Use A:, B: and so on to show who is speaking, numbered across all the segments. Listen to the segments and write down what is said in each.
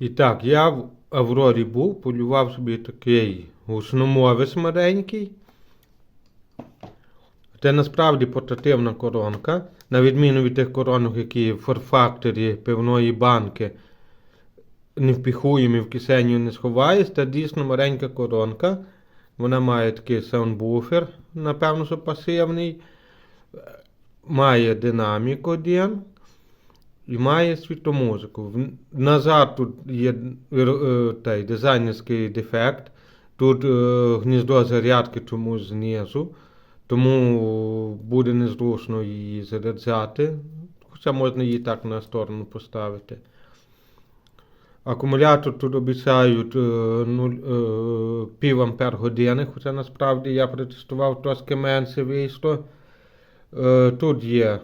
A: І так, я в Аврорі був, полював собі такий гучномовець маленький. Це насправді портативна коронка. На відміну від тих коронок, які в форфакторі певної банки не впіхуємо і в кисеню не сховаєш. Це дійсно маленька коронка. Вона має такий саундбуфер, напевно, що пасивний. Має динамік один і має світомузику. Назад тут є е, той, дизайнерський дефект. Тут е, гніздо зарядки чомусь знизу, тому буде незручно її заряджати. Хоча можна її так на сторону поставити. Акумулятор тут обіцяють е, е, пів ампер години, хоча насправді я протестував трошки менше вийшло. Е, тут є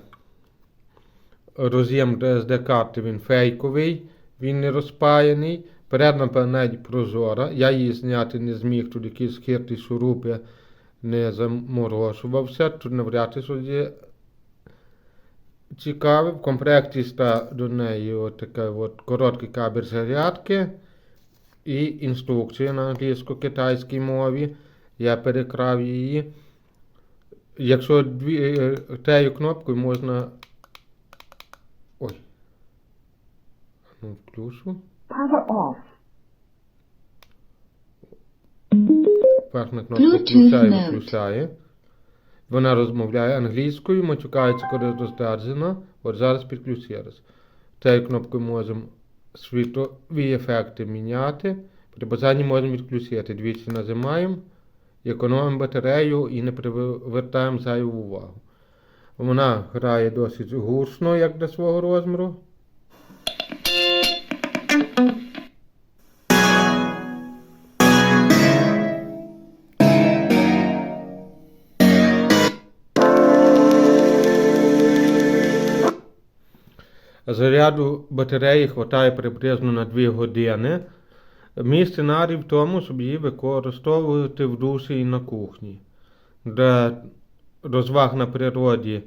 A: роз'єм SD карти, він фейковий, він не розпаяний. Передна панель прозора. Я її зняти не зміг, тут якісь хитрі шурупи не заморожувався. Тут навряд чи щось є цікаве. В комплекті ста до неї от така от короткий кабель зарядки і інструкція на англійсько-китайській мові. Я перекрав її. Якщо дві, е, тею кнопкою можна. Ой. Ну, включу.
B: Power off.
A: Верхня кнопка включає,
B: mode.
A: Вона розмовляє англійською, матюкається, коли роздержана. От зараз підключу ще раз. Цією кнопкою можемо світові ефекти міняти. При бажанні можемо відключити. Двічі нажимаємо, економимо батарею і не привертаємо зайву увагу. Вона грає досить гучно, як для свого розміру. Заряду батареї вистачає приблизно на 2 години. Мій сценарій в тому, щоб її використовувати в душі і на кухні. Для розваг на природі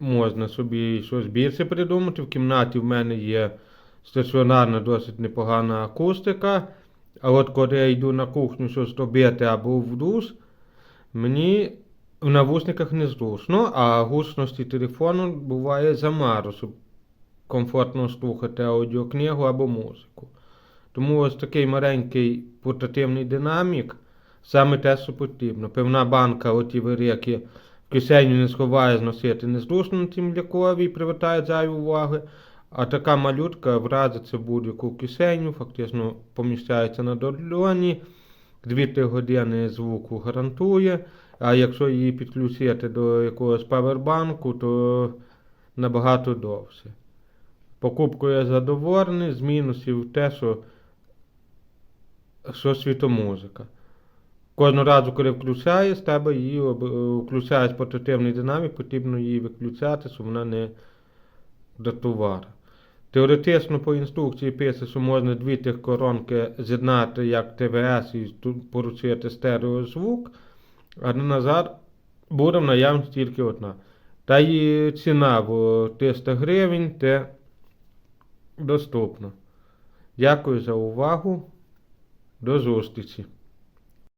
A: можна собі щось більше придумати. В кімнаті в мене є стаціонарна досить непогана акустика. А от коли я йду на кухню щось робити або в душ, мені в навушниках не зручно, а гучності телефону буває замало, щоб комфортно слухати аудіокнигу або музику. Тому ось такий маленький портативний динамік саме те, що потрібно. Певна банка, оті виріки в кисеню не сховає зносити незручно на лякові і привертає зайву увагу. А така малютка вразиться в будь-яку кисеню, фактично поміщається на долоні. 2-3 години звуку гарантує. А якщо її підключити до якогось павербанку, то набагато довше. Покупкою задоволений, з мінусів те, що, що світомузика. Кожного разу, коли включаєш, тебе її об- включаєш портативний динамік, потрібно її виключати, щоб вона не до товару. Теоретично по інструкції пише, що можна дві тих коронки з'єднати як ТВС і поручити стереозвук, а назад буде в наявності тільки одна. Та її ціна в 300 гривень, те доступно. Дякую за увагу. До зустрічі!